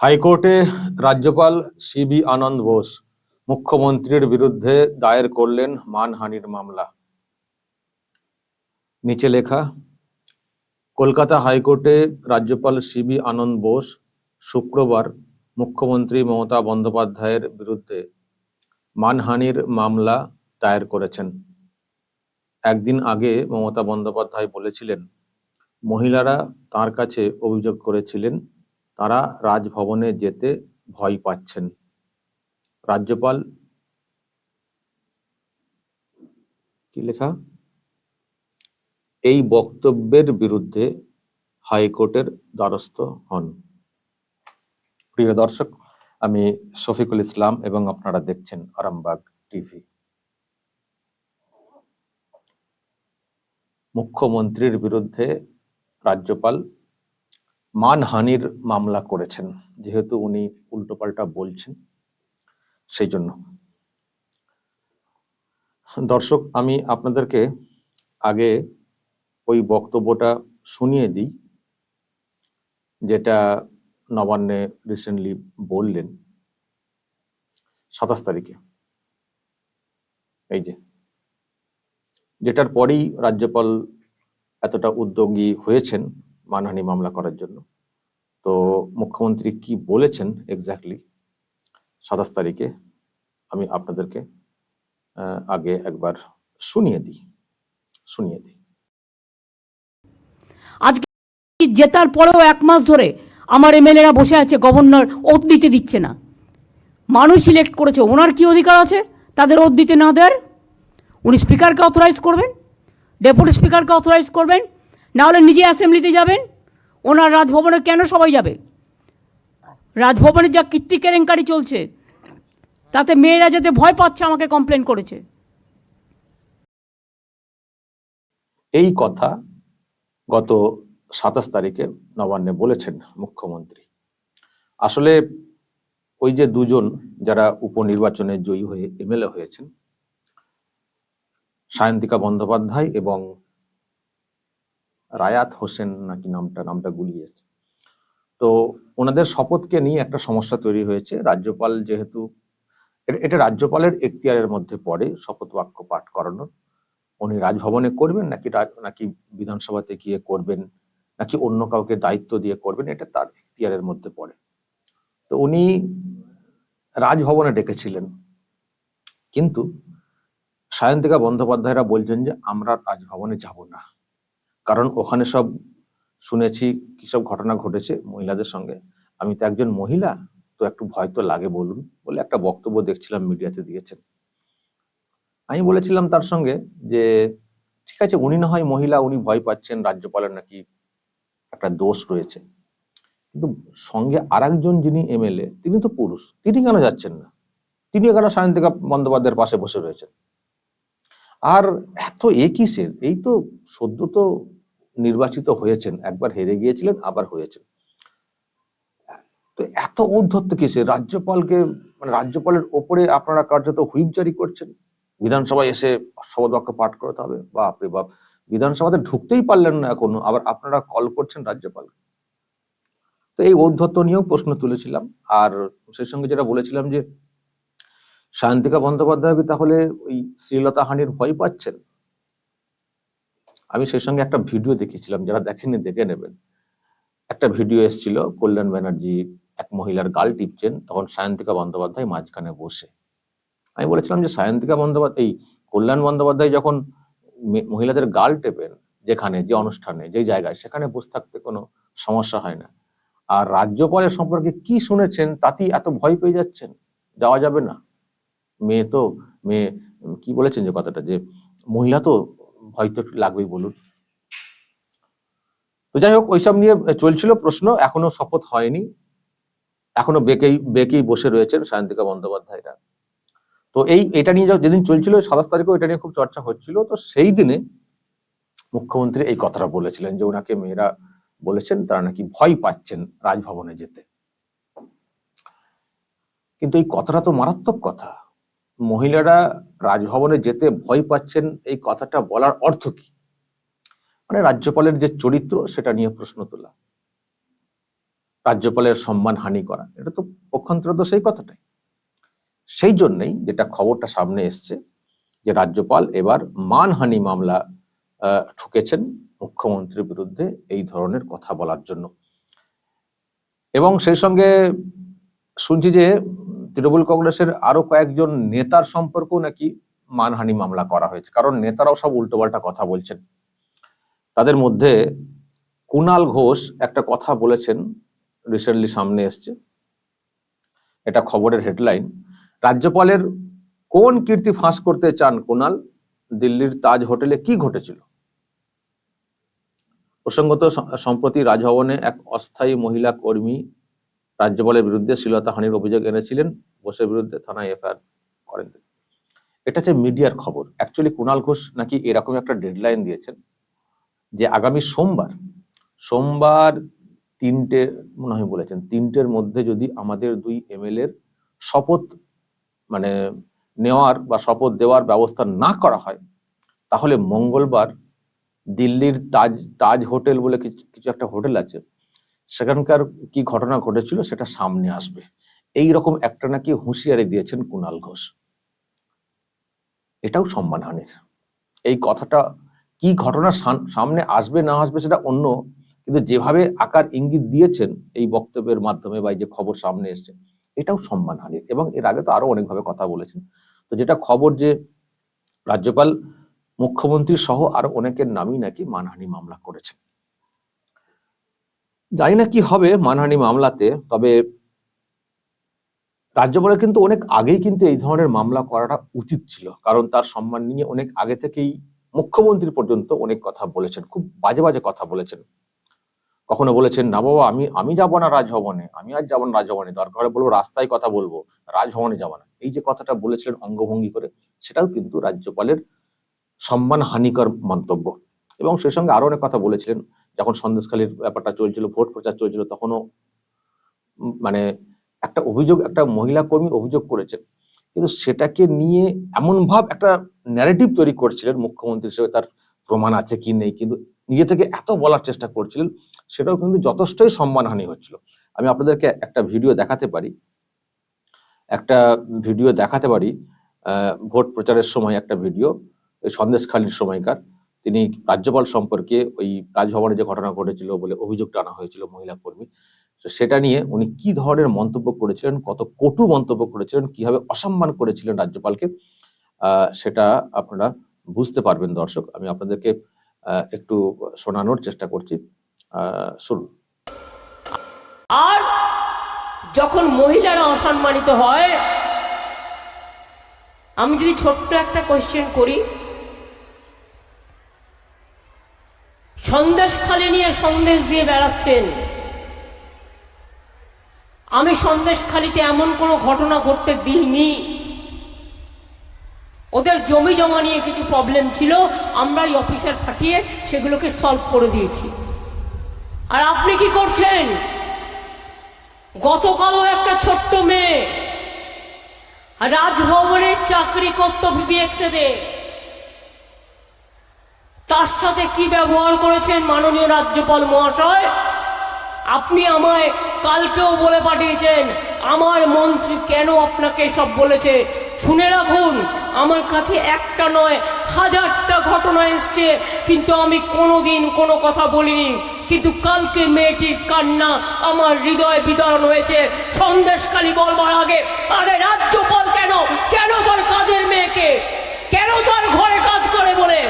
হাইকোর্টে রাজ্যপাল সিবি আনন্দ বোস মুখ্যমন্ত্রীর বিরুদ্ধে দায়ের করলেন মানহানির মামলা। নিচে লেখা, কলকাতা হাইকোর্টে রাজ্যপাল সিবি আনন্দ বোস শুক্রবার মুখ্যমন্ত্রী মমতা বন্দ্যোপাধ্যায়ের বিরুদ্ধে মানহানির মামলা দায়ের করেছেন। একদিন আগে মমতা বন্দ্যোপাধ্যায় বলেছিলেন, মহিলারা তার কাছে অভিযোগ করেছিলেন তারা রাজভবনে যেতে ভয় পাচ্ছেন। রাজ্যপাল কি লেখা? এই বক্তব্যের বিরুদ্ধে হাইকোর্টের দ্বারস্থ হন। প্রিয় দর্শক, আমি শফিকুল ইসলাম এবং আপনারা দেখছেন আরামবাগ টিভি। মুখ্যমন্ত্রীর বিরুদ্ধে রাজ্যপাল মানহানির মামলা করেছেন, যেহেতু উনি উল্টোপাল্টা বলছেন সেই জন্য দর্শক, আমি আপনাদেরকে আগে ওই বক্তব্যটা শুনিয়ে দিই, যেটা নবান্নে রিসেন্টলি বললেন, সাতাশ তারিখে। এই যে, যেটার পরেই রাজ্যপাল এতটা উদ্যোগী হয়েছেন মানহানি মামলা করার জন্য। তো মুখ্যমন্ত্রী কি বলেছেন এক্স্যাক্টলি সাতাশ তারিখে আমি আপনাদেরকে আগে একবার শুনিয়ে দিই শুনিয়ে দিই। আজকে জেতার পরেও এক মাস ধরে আমার এমএলএরা বসে আছে, গভর্নর ওত দিতে দিচ্ছে না। মানুষ সিলেক্ট করেছে, ওনার কি অধিকার আছে? তাদের ওত দিতে না দেওয়ার? উনি স্পিকারকে অথরাইজ করবেন ডেপুটি স্পিকারকে অথরাইজ করবেন না হলে নিজে অ্যাসেম্বলিতে যাবেন? ওনার রাজভবনে কেন সবাই যাবে? রাজভবনে যা কীর্তি কেলেঙ্কারি চলছে, তাতে মেয়েরা যাতে ভয় পাচ্ছে আমাকে কমপ্লেন করেছে। এই কথা গত সাতাশ তারিখে নবান্নে বলেছেন মুখ্যমন্ত্রী। আসলে ওই যে দুজন যারা উপনির্বাচনে জয়ী হয়ে এমএলএ হয়েছেন, সায়ন্তিকা বন্দ্যোপাধ্যায় এবং রায়াত হোসেন নাকি নামটা নামটা গুলিয়ে যাচ্ছে তো ওনাদের শপথকে নিয়ে একটা সমস্যা তৈরি হয়েছে। রাজ্যপাল যেহেতু এটা রাজ্যপালের এখতিয়ারের মধ্যে পড়ে শপথ বাক্য পাঠ করানোর। উনি রাজভবনে করবেন নাকি নাকি বিধানসভাতে গিয়ে করবেন, নাকি অন্য কাউকে দায়িত্ব দিয়ে করবেন, এটা তার এখতিয়ারের মধ্যে পড়ে। তো উনি রাজভবনে ডেকেছিলেন। কিন্তু সায়ন্তিকা বন্দ্যোপাধ্যায়রা বলছেন যে, আমরা রাজভবনে যাব না। কারণ ওখানে সব শুনেছি কি সব ঘটনা ঘটেছে মহিলাদের সঙ্গে। আমি তো একজন মহিলা, তো একটু ভয় তো লাগে বলুন বলে একটা বক্তব্য দেখছিলাম মিডিয়াতে দিয়েছেন। আমি বলেছিলাম তার সঙ্গে যে, ঠিক আছে, উনি না হয় মহিলা, উনি ভয় পাচ্ছেন, রাজ্যপালের নাকি একটা দোষ রয়েছে। কিন্তু সঙ্গে আরেকজন যিনি এমএলএ, তিনি তো পুরুষ, তিনি কেন যাচ্ছেন না? তিনি কেন সায়ন্তিকা বন্দ্যোপাধ্যায়ের পাশে বসে রয়েছেন? আর এত এ কিসের? এই তো সদ্য তো নির্বাচিত হয়েছেন, একবার হেরে গিয়েছিলেন, আবার হয়েছেন। তো এত ঔদ্ধত্য কিসের? রাজ্যপালকে মানে রাজ্যপালের ওপরে আপনারা কার্যত হুইপ জারি করছেন? বিধানসভায় এসে শপথ বাক্য পাঠ করতে হবে? বাপরে বাপ, বিধানসভাতে ঢুকতেই পারলেন না এখনও, আবার আপনারা কল করছেন রাজ্যপাল তো এই ঔদ্ধত্য নিয়েও প্রশ্ন তুলেছিলাম, আর সেই সঙ্গে যেটা বলেছিলাম যে, সায়ন্তিকা বন্দ্যোপাধ্যায় তাহলে ওই শ্রীলতা হানির ভয় পাচ্ছেন? আমি সেই সঙ্গে একটা ভিডিও দেখেছিলাম, যারা দেখেননি দেখে নেবেন। একটা ভিডিও এসেছিল, কল্যাণ ব্যানার্জি এক মহিলার গাল টিপছেন, তখন সায়ন্তিকা বন্দ্যোপাধ্যায় মাঝখানে বসে। আমি বলেছিলাম যে সায়ন্তিকা বন্দ্যোপাধ্যায়, এই কল্যাণ বন্দ্যোপাধ্যায় যখন মহিলাদের গাল টেপেন, যেখানে, যে অনুষ্ঠানে, যে জায়গায়, সেখানে বসে থাকতে কোনো সমস্যা হয় না। আর রাজ্যপালের সম্পর্কে কি শুনেছেন, তাতেই এত ভয় পেয়ে যাচ্ছেন? যাওয়া যাবে না। মেয়ে তো, মেয়ে, কি বলেছেন যে কথাটা, যে মহিলা তো ভয় তো লাগবেই বলুন। তো যাই হোক, ওইসব নিয়ে চলছিল প্রশ্ন, এখনও শপথ হয়নি। এখনও বেকেই বেকেই বসে রয়েছেন সায়ন্তিকা বন্দ্যোপাধ্যায়রা। তো এই, এটা নিয়ে যেদিন চলছিল সাতাশ তারিখেও এটা নিয়ে খুব চর্চা হচ্ছিল। তো সেই দিনে মুখ্যমন্ত্রী এই কথাটা বলেছিলেন যে ওনাকে মেয়েরা বলেছেন, তারা নাকি ভয় পাচ্ছেন রাজভবনে যেতে। কিন্তু এই কথাটা তো মারাত্মক কথা। মহিলারা রাজভবনে যেতে ভয় পাচ্ছেন এই কথাটা বলার অর্থ কি? মানে রাজ্যপালের যে চরিত্র, সেটা নিয়ে প্রশ্ন তোলা। রাজ্যপালের সম্মান হানি করা, এটা তো পক্ষান্তরে তো সেই কথাটাই। সেই জন্যই যেটা খবরটা সামনে এসছে, যে রাজ্যপাল এবার মানহানি মামলা ঠুকেছেন মুখ্যমন্ত্রীর বিরুদ্ধে এই ধরনের কথা বলার জন্য। এবং সেই সঙ্গে শুনছি যে তৃণমূল কংগ্রেসের আরও কয়েকজন নেতার সম্পর্কেও নাকি মানহানি মামলা করা হয়েছে। কারণ নেতারাও সব উল্টোপাল্টা কথা বলছেন। তাদের মধ্যে কুনাল ঘোষ একটা কথা বলেছেন রিসেন্টলি সামনে এসছে। এটা খবরের হেডলাইন রাজ্যপালের কোন কীর্তি ফাঁস করতে চান কুনাল? দিল্লির তাজ হোটেলে কি ঘটেছিল? প্রসঙ্গত সম্প্রতি রাজভবনে এক অস্থায়ী মহিলা কর্মী রাজ্যপালের বিরুদ্ধে শ্লীলতাহানির অভিযোগ এনেছিলেন, বোসের বিরুদ্ধে থানায় এফআইআর করেন এটা হচ্ছে মিডিয়ার খবর। অ্যাকচুয়ালি কুণাল ঘোষ নাকি এরকম একটা ডেডলাইন দিয়েছেন যে আগামী সোমবার সোমবার তিনটে, মনে হয় বলেছেন, তিনটের মধ্যে যদি আমাদের দুই এমএলএ এর শপথ মানে নেওয়ার বা শপথ দেওয়ার ব্যবস্থা না করা হয়, তাহলে মঙ্গলবার দিল্লির তাজ তাজ হোটেল বলে কিছু একটা হোটেল আছে সেখানকার কি ঘটনা ঘটেছিল সেটা সামনে আসবে। এই রকম একটা নাকি হুঁশিয়ারি দিয়েছেন কুণাল ঘোষ। এটাও সম্মানহানির। এই কথাটা কি ঘটনা সাম- সামনে আসবে না আসবে সেটা অন্য, কিন্তু যেভাবে আকার ইঙ্গিত দিয়েছেন এই বক্তব্যের মাধ্যমে বা এই যে খবর সামনে এসছে, এটাও সম্মানহানির এবং এর আগে তো আরও অনেকভাবে কথা বলেছেন। তো যেটা খবর যে রাজ্যপাল, মুখ্যমন্ত্রী সহ আরও অনেকের নামই নাকি মানহানি মামলা করেছেন। জানি না কি হবে মানহানি মামলাতে, তবে রাজ্যপালের কিন্তু অনেক আগেই কিন্তু এই ধরনের মামলা করাটা উচিত ছিল। কারণ তার সম্মান নিয়ে অনেক আগে থেকেই মুখ্যমন্ত্রী পর্যন্ত অনেক কথা বলেছেন, খুব বাজে বাজে কথা বলেছেন। কখনো বলেছেন, না বাবা, আমি আমি যাব না রাজভবনে, আমি আজ যাব না রাজভবনে, দরকার বলব, রাস্তায় কথা বলব, রাজভবনে যাব না। এই যে কথাটা বলেছিলেন অঙ্গভঙ্গি করে, সেটাও কিন্তু রাজ্যপালের সম্মান হানিকর মন্তব্য। এবং সেই সঙ্গে আরও অনেক কথা বলেছিলেন যখন সন্দেশখালীর ব্যাপারটা চলছিল, ভোট প্রচার চলছিল, তখনও মানে একটা অভিযোগ, একটা মহিলা কর্মী অভিযোগ করেছেন। কিন্তু সেটাকে নিয়ে এমন ভাব একটা ন্যারেটিভ তৈরি করছিলেন মুখ্যমন্ত্রী হিসেবে, তার প্রমাণ আছে কি নেই, কিন্তু নিজে থেকে এত বলার চেষ্টা করছিলেন, সেটাও কিন্তু যথেষ্টই সম্মানহানি হচ্ছিল। আমি আপনাদেরকে একটা ভিডিও দেখাতে পারি। একটা ভিডিও দেখাতে পারি ভোট প্রচারের সময় একটা ভিডিও সন্দেশখালীর সময়কার। তিনি রাজ্যপাল সম্পর্কে ওই রাজভবনে যে ঘটনা ঘটেছিল বলে অভিযোগ টানা হয়েছিল মহিলা কর্মী। তো সেটা নিয়ে উনি কি ধরনের মন্তব্য করেছিলেন, কত কটু মন্তব্য করেছিলেন, কীভাবে অসম্মান করেছিলেন রাজ্যপালকে সেটা আপনারা বুঝতে পারবেন দর্শক। আমি আপনাদেরকে একটু শোনানোর চেষ্টা করছি। শুনুন। আর যখন মহিলারা অসম্মানিত হয়, আমি যদি ছোট্ট একটা কোয়েশ্চেন করি সন্দেশ খালি নিয়ে সন্দেশ দিয়ে বেড়াচ্ছেন। আমি সন্দেশ খালিতে এমন কোনো ঘটনা ঘটতে দিইনি। ওদের জমি জমা নিয়ে কিছু প্রবলেম ছিল আমরা এই অফিসার পাঠিয়ে সেগুলোকে সলভ করে দিয়েছি। আর আপনি কি করছেন? গতকালও একটা ছোট্ট মেয়ে রাজভবনে চাকরি করত বিবিএক্সে তার সাথে কি ব্যবহার করেছেন মাননীয় রাজ্যপাল মহাশয়? আপনি আমায় কালকেও বলে পাঠিয়েছেন, আমার মন্ত্রী কেন আপনাকে সব বলেছে? শুনে রাখুন, আমার কাছে একটা নয়, হাজারটা ঘটনা এসছে, কিন্তু আমি কোনোদিন কোনো কথা বলিনি। কিন্তু কালকে মেয়েটির কান্না আমার হৃদয় বিতরণ হয়েছে। সন্দেশকালী বলবার আগে, আরে রাজ্যপাল কেন? কেন তার কাজের মেয়েকে? কেন তার ঘরে কাজ করে বলে?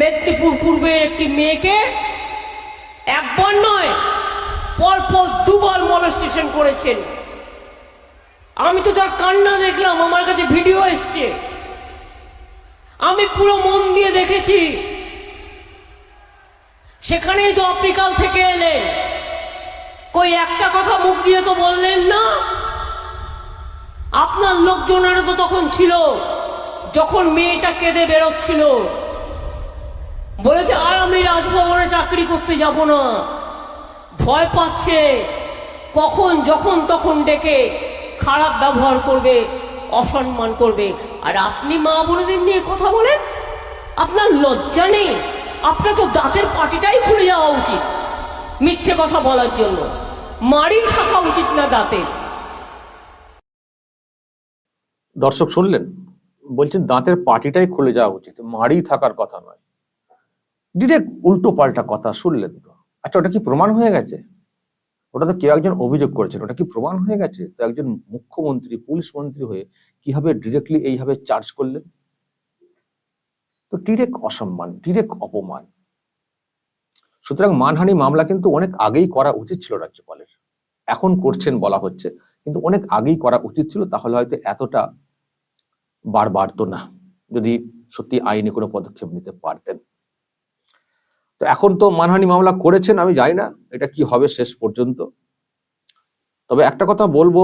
মেদিনীপুর পূর্বের একটি মেয়েকে একবার নয়, পরপর দুবার মলস্টেশন করেছেন। আমি তো তার কান্না দেখলাম, আমার কাছে ভিডিও এসছে। আমি পুরো মন দিয়ে দেখেছি। সেখানেই তো আপনি কাল থেকে এলেন। কই, একটা কথা মুখ দিয়ে তো বললেন না? আপনার লোকজনেরও তো তখন ছিল, যখন মেয়েটা কেঁদে বেরোচ্ছিল। বলেছে, আর আমি রাজভবনে চাকরি করতে যাব না। ভয় পাচ্ছে। কখন, যখন, তখন ডেকে খারাপ ব্যবহার করবে, অসম্মান করবে। আর আপনি মা বোনদের নিয়ে কথা বলেন? আপনার লজ্জা নেই? আপনার তো দাঁতের পাটিটাই খুলে যাওয়া উচিত মিথ্যে কথা বলার জন্য। মারি থাকা উচিত না দাঁতে। দর্শক শুনলেন? বলছেন, দাঁতের পাটিটাই খুলে যাওয়া উচিত। মারি থাকার কথা নয়। ডিরেক্ট উল্টো পাল্টা কথা শুনলেন তো। আচ্ছা ওটা কি প্রমাণ হয়ে গেছে? ওটা তো কেউ একজন অভিযোগ করেছেন, ওটা কি প্রমাণ হয়ে গেছে? তো একজন মুখ্যমন্ত্রী, পুলিশ মন্ত্রী হয়ে কীভাবে ডিরেক্টলি এইভাবে চার্জ করলেন? তো ডিরেক্ট অসম্মান, ডিরেক্ট অপমান। সুতরাং মানহানি মামলা কিন্তু অনেক আগেই করা উচিত ছিল রাজ্যপালের। এখন করছেন বলা হচ্ছে, কিন্তু অনেক আগেই করা উচিত ছিল, তাহলে হয়তো এতটা বার বাড়তো না, যদি সত্যি আইনে কোনো পদক্ষেপ নিতে পারতেন। তো এখন তো মানহানি মামলা করেছেন, আমি জানি না এটা কি হবে শেষ পর্যন্ত। তবে একটা কথা বলব,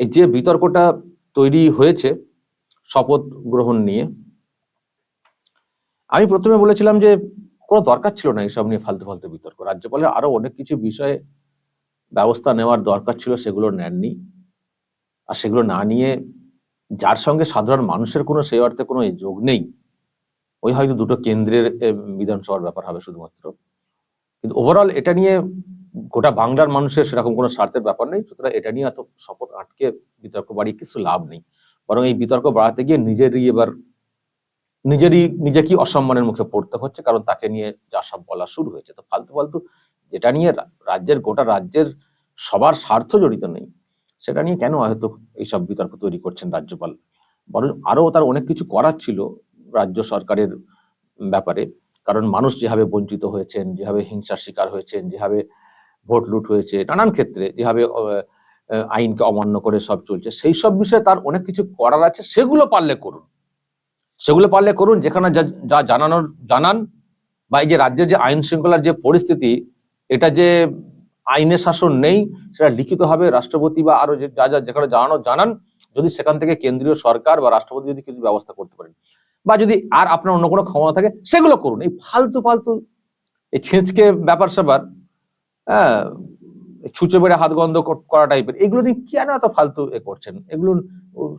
এই যে বিতর্কটা তৈরি হয়েছে শপথ গ্রহণ নিয়ে, আমি প্রথমে বলেছিলাম যে কোনো দরকার ছিল না এইসব নিয়ে ফালতু ফালতু বিতর্ক। রাজ্যপালের আরও অনেক কিছু বিষয়ে ব্যবস্থা নেওয়ার দরকার ছিল, সেগুলো নেননি। আর সেগুলো না নিয়ে যার সঙ্গে সাধারণ মানুষের কোনো সেই অর্থে কোনো যোগ নেই। ওই হয়তো দুটো কেন্দ্রের বিধানসভার ব্যাপার হবে শুধুমাত্র। কিন্তু ওভারঅল এটা নিয়ে গোটা বাংলার মানুষের সেরকম কোনো স্বার্থের ব্যাপার নেই। সুতরাং এটা নিয়ে এত শপথ আটকে বিতর্ক বাড়িয়ে কিছু লাভ নেই। বরং এই বিতর্ক বাড়াতে গিয়ে নিজেরই এবার, নিজেরই, নিজেকেই অসম্মানের মুখে পড়তে হচ্ছে। কারণ তাকে নিয়ে যা সব বলা শুরু হয়েছে। তো ফালতু ফালতু যেটা নিয়ে রাজ্যের, গোটা রাজ্যের সবার স্বার্থ জড়িত নেই, সেটা নিয়ে কেন হয়তো এইসব বিতর্ক তৈরি করছেন রাজ্যপাল? বরং আরও তার অনেক কিছু করার ছিল। রাজ্য সরকারের ব্যাপারে। কারণ মানুষ যেভাবে বঞ্চিত হয়েছেন, যেভাবে হিংসার শিকার হয়েছেন, যেভাবে ভোট লুট হয়েছে, নানান ক্ষেত্রে যেভাবে আইনকে অমান্য করে সব চলছে, সেই সব বিষয়ে তার অনেক কিছু করার আছে, সেগুলো পারলে করুন। সেগুলো পারলে করুন যেখানে যা- জানানোর, জানান বা এই যে রাজ্যের যে আইন শৃঙ্খলার যে পরিস্থিতি, এটা যে আইনের শাসন নেই, সেটা লিখিতভাবে রাষ্ট্রপতি বা আরও যে যা যা যেখানে জানানো, জানান যদি সেখান থেকে কেন্দ্রীয় সরকার বা রাষ্ট্রপতি যদি কিছু ব্যবস্থা করতে পারেন বা যদি আর আপনার অন্য কোনো ক্ষমতা থাকে, সেগুলো করুন। এই ফালতু ফালতু, এই ছেঁচকে ব্যাপার স্যাপার হ্যাঁ ছুঁচে বেড়ে হাত গন্ধ করা টাইপের এগুলো নিয়ে কেন এত ফালতু এ করছেন? এগুলো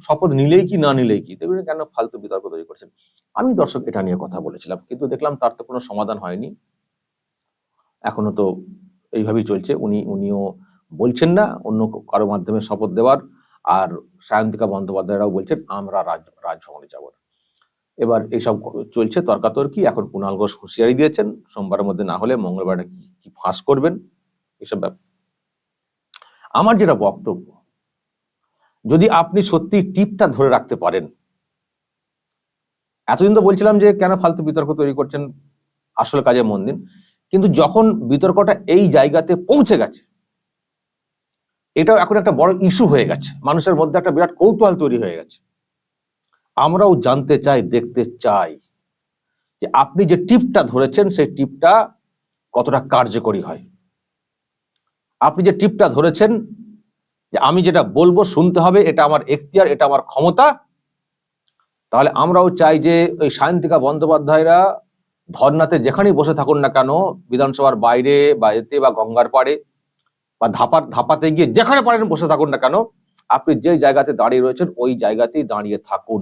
শপথ নিলেই কি, না নিলেই কি? এগুলো কেন ফালতু বিতর্ক তৈরি করছেন? আমি দর্শক, এটা নিয়ে কথা বলেছিলাম, কিন্তু দেখলাম তার তো কোনো সমাধান হয়নি। এখনও তো এইভাবেই চলছে। উনি, উনিও বলছেন না, অন্য কারও মাধ্যমে শপথ দেওয়ার আর সায়ন্তিকা বন্দ্যোপাধ্যায়রাও বলছেন, আমরা রাজ, রাজভবনে যাব না। এবার এইসব চলছে, তর্কাতর্কি। এখন কুণাল ঘোষ হুঁশিয়ারি দিয়েছেন, সোমবারের মধ্যে না হলে মঙ্গলবার কি কি ফাঁস করবেন? এসব ব্যাপার আমার যেটা বক্তব্য, যদি আপনি সত্যি টিপটা ধরে রাখতে পারেন, এতদিন তো বলছিলাম যে কেন ফালতু বিতর্ক তৈরি করছেন, আসল কাজে মন দিন, কিন্তু যখন বিতর্কটা এই জায়গাতে পৌঁছে গেছে এটাও এখন একটা বড় ইস্যু হয়ে গেছে। মানুষের মধ্যে একটা বিরাট কৌতূহল তৈরি হয়ে গেছে। আমরাও জানতে চাই, দেখতে চাই যে আপনি যে টিপটা ধরেছেন, সেই টিপটা কতটা কার্যকরী হয়। আপনি যে টিপটা ধরেছেন যে আমি যেটা বলব শুনতে হবে, এটা আমার এখতিয়ার, এটা আমার ক্ষমতা, তাহলে আমরাও চাই যে ওই সায়ন্তিকা বন্দ্যোপাধ্যায়রা ধর্নাতে যেখানেই বসে থাকুন না কেন, বিধানসভার বাইরে বা এতে বা গঙ্গার পাড়ে বা ধাপার ধাপাতে গিয়ে যেখানে পারেন বসে থাকুন না কেন, আপনি যে জায়গাতে দাঁড়িয়ে রয়েছেন, ওই জায়গাতেই দাঁড়িয়ে থাকুন।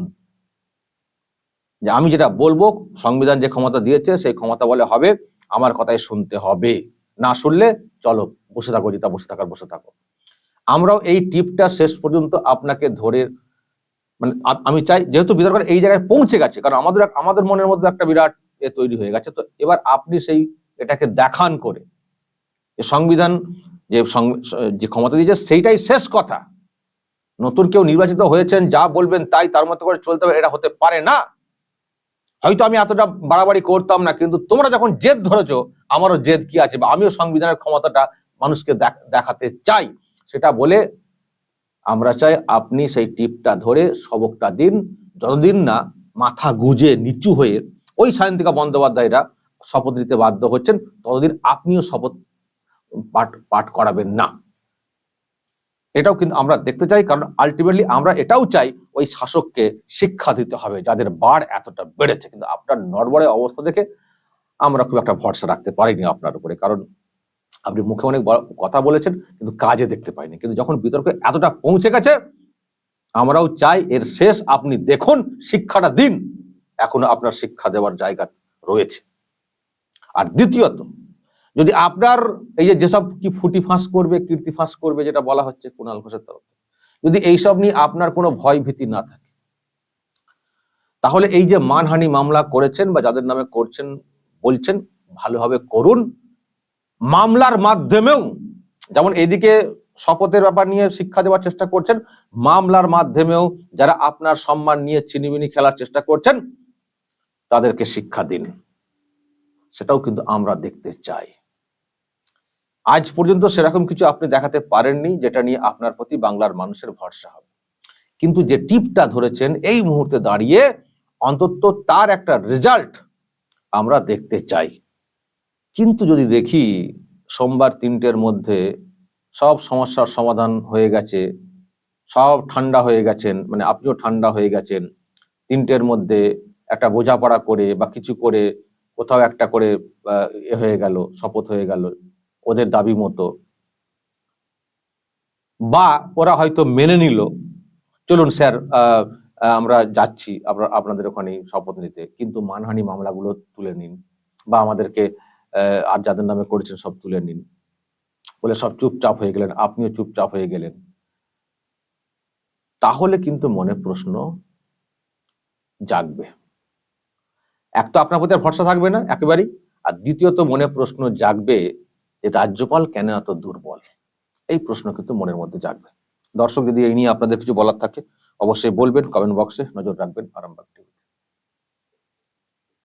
যে আমি যেটা বলব, সংবিধান যে ক্ষমতা দিয়েছে, সেই ক্ষমতা বলে হবে, আমার কথাই শুনতে হবে। না শুনলে, চলো, বসে থাকো যেটা বসে থাকার বসে থাকো। আমরাও এই টিপটা শেষ পর্যন্ত আপনাকে ধরে মানে আমি চাই, যেহেতু বিতর্ক, এই জায়গায় পৌঁছে গেছে, কারণ আমাদের আমাদের মনের মধ্যে একটা বিরাট এ তৈরি হয়ে গেছে। তো এবার আপনি সেই এটাকে দেখান করে। সংবিধান যে যে ক্ষমতা দিয়েছে সেইটাই শেষ কথা। নতুন কেউ নির্বাচিত হয়েছেন, যা বলবেন তাই তার মতো করে চলতে হবে, এটা হতে পারে না। হয়তো আমি এতটা বাড়াবাড়ি করতাম না, কিন্তু তোমরা যখন জেদ ধরেছো, আমারও জেদ কি আছে, বা আমিও সংবিধানের ক্ষমতাটা মানুষকে দেখাতে চাই। সেটা বলে আমরা চাই আপনি সেই টিপটা ধরে সবকটা দিন, যতদিন না মাথা গুজে নিচু হয়ে ওই সায়ন্তিকা বন্দ্যোপাধ্যায়রা শপথ নিতে বাধ্য হচ্ছেন, ততদিন আপনিও শপথ পাঠ পাঠ করাবেন না। এটাও কিন্তু আমরা দেখতে চাই, কারণ আলটিমেটলি আমরা এটাও চাই, ওই শাসককে শিক্ষা দিতে হবে, যাদের বার এতটা বেড়েছে। কিন্তু আপনার নড়বড়ে অবস্থা দেখে আমরা খুব একটা ভরসা রাখতে পারিনি আপনার উপরে। কারণ আপনি মুখে অনেক কথা বলেছেন, কিন্তু কাজে দেখতে পাইনি। কিন্তু যখন বিতর্ক এতটা পৌঁছে গেছে, আমরাও চাই এর শেষ আপনি দেখুন, শিক্ষাটা দিন। এখনও আপনার শিক্ষা দেওয়ার জায়গা রয়েছে। আর দ্বিতীয়ত যদি আপনার এই যে যেসব কি ফুটি ফাঁস করবে, কীর্তি ফাঁস করবে, যেটা বলা হচ্ছে কুণাল ঘোষের তরফ যদি এইসব নিয়ে আপনার কোনো ভয় ভীতি না থাকে, তাহলে এই যে মানহানি মামলা করেছেন বা যাদের নামে করছেন, বলছেন, ভালোভাবে করুন। মামলার মাধ্যমেও, যেমন এদিকে শপথের ব্যাপার নিয়ে শিক্ষা দেওয়ার চেষ্টা করছেন, মামলার মাধ্যমেও যারা আপনার সম্মান নিয়ে চিনিমিনি খেলার চেষ্টা করছেন, তাদেরকে শিক্ষা দিন। সেটাও কিন্তু আমরা দেখতে চাই। আজ পর্যন্ত সেরকম কিছু আপনি দেখাতে পারেননি, যেটা নিয়ে আপনার প্রতি বাংলার মানুষের ভরসা হবে। কিন্তু যে টিপটা ধরেছেন, এই মুহূর্তে দাঁড়িয়ে অন্তত তার একটা রেজাল্ট আমরা দেখতে চাই। কিন্তু যদি দেখি, সোমবার তিনটের মধ্যে সব সমস্যার সমাধান হয়ে গেছে, সব ঠান্ডা হয়ে গেছেন মানে আপনিও ঠান্ডা হয়ে গেছেন, তিনটের মধ্যে একটা বোঝাপড়া করে বা কিছু করে কোথাও একটা করে এ হয়ে গেল, শপথ হয়ে গেল ওদের দাবি মতো। বা ওরা হয়তো মেনে নিল। চলুন স্যার আমরা যাচ্ছি আপনাদের ওখানে শপথ নিতে। কিন্তু মানহানি মামলাগুলো তুলে নিন বা আমাদেরকে আর যাদের নামে করেছেন সব তুলে নিন। বলে সব চুপচাপ হয়ে গেলেন, আপনিও চুপচাপ হয়ে গেলেন। তাহলে কিন্তু মনে প্রশ্ন জাগবে। এক তো আপনার প্রতি আর ভরসা থাকবে না একেবারেই। আর দ্বিতীয়ত মনে প্রশ্ন জাগবে যে রাজ্যপাল কেন এত দুর্বল? এই প্রশ্ন কিন্তু মনের মধ্যে জাগবে। দর্শক, যদি এই নিয়ে আপনাদের কিছু বলার থাকে, অবশ্যই বলবেন কমেন্ট বক্সে নজর রাখবেন, আরামবাগ টিভি